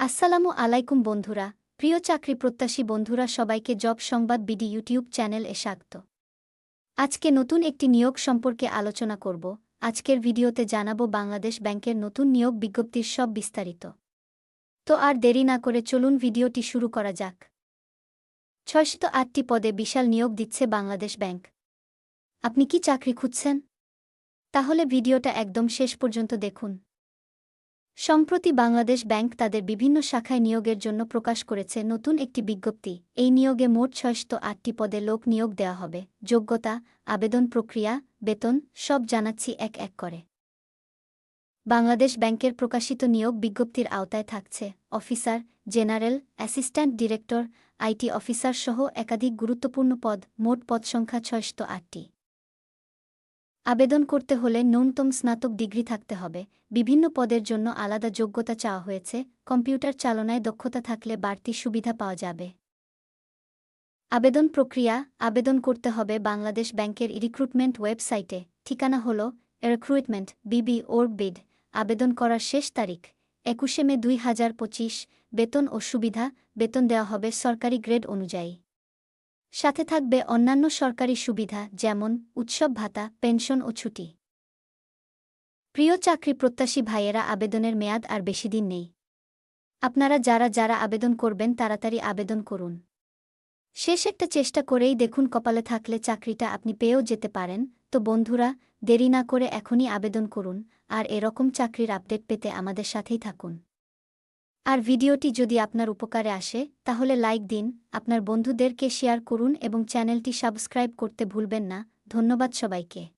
আসসালামু আলাইকুম বন্ধুরা, প্রিয় চাকরি প্রত্যাশী বন্ধুরা, সবাইকে জব সংবাদ বিডি ইউটিউব চ্যানেল এ স্বাগত। আজকে নতুন একটি নিয়োগ সম্পর্কে আলোচনা করব। আজকের ভিডিওতে জানাব বাংলাদেশ ব্যাংকের নতুন নিয়োগ বিজ্ঞপ্তির সব বিস্তারিত। তো আর দেরি না করে চলুন ভিডিওটি শুরু করা যাক। ছয়শত আটটি পদে বিশাল নিয়োগ দিচ্ছে বাংলাদেশ ব্যাংক। আপনি কি চাকরি খুঁজছেন? তাহলে ভিডিওটা একদম শেষ পর্যন্ত দেখুন। সম্প্রতি বাংলাদেশ ব্যাংক তাদের বিভিন্ন শাখায় নিয়োগের জন্য প্রকাশ করেছে নতুন একটি বিজ্ঞপ্তি। এই নিয়োগে মোট ছয়শত আটটি পদে লোক নিয়োগ দেওয়া হবে। যোগ্যতা, আবেদন প্রক্রিয়া, বেতন, সব জানাচ্ছি এক এক করে। বাংলাদেশ ব্যাংকের প্রকাশিত নিয়োগ বিজ্ঞপ্তির আওতায় থাকছে। Officer, general, assistant director, IT officer সহ একাধিক গুরুত্বপূর্ণ পদ, মোট পদ সংখ্যা ছয়শত আটটি। আবেদন করতে হলে ন্যূনতম স্নাতক ডিগ্রি থাকতে হবে। বিভিন্ন পদের জন্য আলাদা যোগ্যতা চাওয়া হয়েছে। কম্পিউটার চালনায় দক্ষতা থাকলে বাড়তি সুবিধা পাওয়া যাবে। আবেদন প্রক্রিয়া, আবেদন করতে হবে বাংলাদেশ ব্যাংকের রিক্রুটমেন্ট ওয়েবসাইটে। ঠিকানা হল রিক্রুটমেন্ট, বিবি ওর বিড। আবেদন করার শেষ তারিখ, একুশে মে দুই হাজার পঁচিশ। বেতন ও সুবিধা, বেতন দেওয়া হবে সরকারি গ্রেড অনুযায়ী। সাথে থাকবে অন্যান্য সরকারি সুবিধা যেমন উৎসব ভাতা, পেনশন ও ছুটি। প্রিয় চাকরি প্রত্যাশী ভাইয়েরা, আবেদনের মেয়াদ আর বেশি দিন নেই। আপনারা যারা যারা আবেদন করবেন তাড়াতাড়ি আবেদন করুন। শেষ একটা চেষ্টা করেই দেখুন কপালে থাকলে চাকরিটা আপনি পেয়েও যেতে পারেন। তো বন্ধুরা, দেরি না করে এখনই আবেদন করুন আর এরকম চাকরির আপডেট পেতে আমাদের সাথেই থাকুন। আর ভিডিওটি যদি আপনার উপকারে আসে, তাহলে লাইক দিন, আপনার বন্ধুদেরকে শেয়ার করুন এবং চ্যানেলটি সাবস্ক্রাইব করতে ভুলবেন না, ধন্যবাদ সবাইকে।